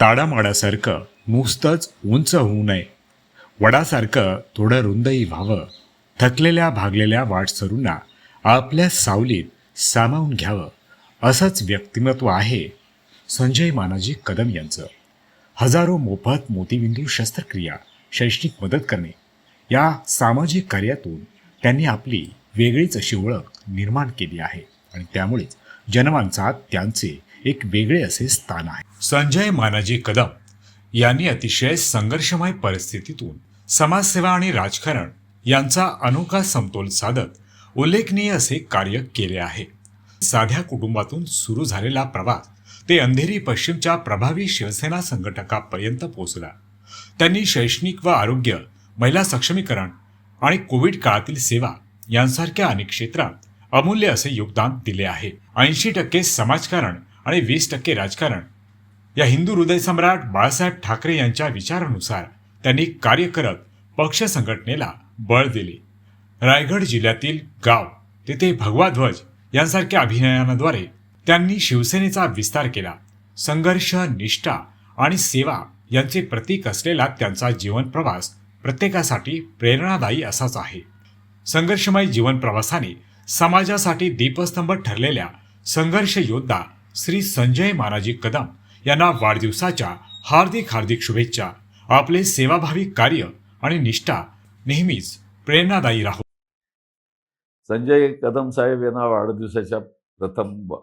ताडामाडासारखं नुसतंच उंच होऊ नये. वडासारखं थोडं रुंदही व्हावं. थकलेल्या भागलेल्या वाटसरूंना आपल्या सावलीत सामावून घ्यावं. असंच व्यक्तिमत्व आहे संजय मानाजी कदम यांचं. हजारो मोफत मोतीबिंदू शस्त्रक्रिया शैक्षणिक मदत करणे. या सामाजिक कार्यातून त्यांनी आपली वेगळीच अशी ओळख निर्माण केली आहे आणि त्यामुळेच जनमानसात त्यांचे एक वेगळे असे स्थान आहे. संजय मानाजी कदम यांनी अतिशय संघर्षमय परिस्थितीतून समाजसेवा आणि राजकारण यांचा अनोखा समतोल साधत उल्लेखनीय असे कार्य केले आहे. साध्या कुटुंबातून सुरू झालेला प्रवास ते अंधेरी पश्चिमच्या प्रभावी शिवसेना संघटकापर्यंत पोहोचला. त्यांनी शैक्षणिक व आरोग्य महिला सक्षमीकरण आणि कोविड काळातील सेवा यांसारख्या अनेक क्षेत्रात अमूल्य असे योगदान दिले आहे. ऐंशी टक्के समाजकारण आणि वीस टक्के राजकारण. या हिंदू हृदय सम्राट बाळासाहेब ठाकरे यांच्या विचारानुसार त्यांनी कार्य करत पक्ष संघटनेला बळ दिले. रायगड जिल्ह्यातील गाव तेथे भगवा ध्वज यांसारख्या अभिनयानाद्वारे त्यांनी शिवसेनेचा विस्तार केला. संघर्ष निष्ठा आणि सेवा यांचे प्रतीक असलेला त्यांचा जीवन प्रवास प्रत्येकासाठी प्रेरणादायी असाच आहे. संघर्षमय जीवन प्रवासाने समाजासाठी दीपस्तंभ ठरलेल्या संघर्ष योद्धा श्री संजय महाराजी कदम यांना वाढदिवसाच्या हार्दिक हार्दिक शुभेच्छा. आपले सेवाभावी कार्य आणि निष्ठा नेहमीच प्रेरणादायी राहो. संजय कदम साहेब यांना वाढदिवसाच्या प्रथम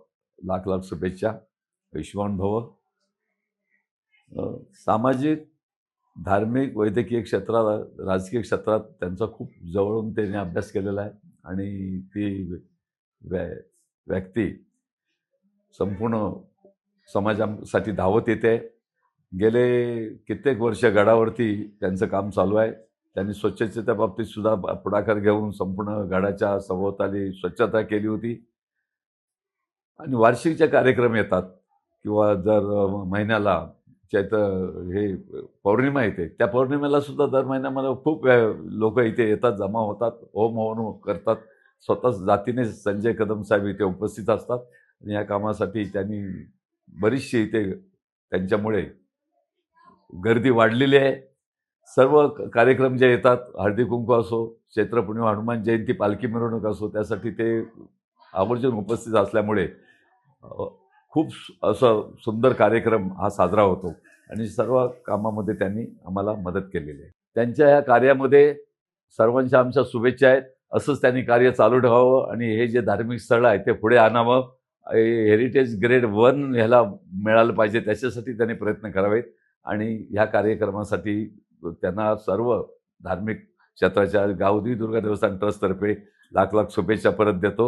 लाख लाख शुभेच्छा. आयुष्यमान भव. सामाजिक धार्मिक वैद्यकीय क्षेत्रात राजकीय क्षेत्रात त्यांचा खूप जवळून त्यांनी अभ्यास केलेला आहे. आणि ती व्य व्यक्ती संपूर्ण समाजासाठी धावत येते. गेले कित्येक वर्ष गडावरती त्यांचं काम चालू आहे. त्यांनी स्वच्छतेच्या बाबतीत सुद्धा पुढाकार घेऊन संपूर्ण गडाच्या सभोवताली स्वच्छता केली होती. आणि वार्षिकचे कार्यक्रम येतात किंवा जर महिन्याला चैत्र हे पौर्णिमा येते. त्या पौर्णिमेला सुद्धा दर महिन्यामध्ये खूप लोक इथे येतात जमा होतात होम हवन करतात. स्वतःच जातीने संजय कदम साहेब इथे उपस्थित असतात. आणि या कामासाठी त्यांनी बरीचशी इथे त्यांच्यामुळे गर्दी वाढलेली आहे. सर्व कार्यक्रम जे येतात हळदी कुंकू असो क्षेत्रपूर्णिमा हनुमान जयंती पालखी मिरवणूक असो त्यासाठी ते आवर्जून उपस्थित असल्यामुळे खूप असं सुंदर कार्यक्रम हा साजरा होतो आणि सर्व कामामध्ये त्यांनी आम्हाला मदत केलेली आहे. त्यांच्या या कार्यामध्ये सर्वांच्या आमच्या शुभेच्छा आहेत. असंच त्यांनी कार्य चालू ठेवावं आणि हे जे धार्मिक स्थळ आहे ते पुढे आणावं. हेरिटेज ग्रेड वन ह्याला मिळालं पाहिजे. त्याच्यासाठी त्यांनी प्रयत्न करावेत आणि ह्या कार्यक्रमासाठी त्यांना सर्व धार्मिक क्षेत्राच्या गावदी दुर्गा देवस्थान ट्रस्टतर्फे लाख लाख शुभेच्छा परत देतो.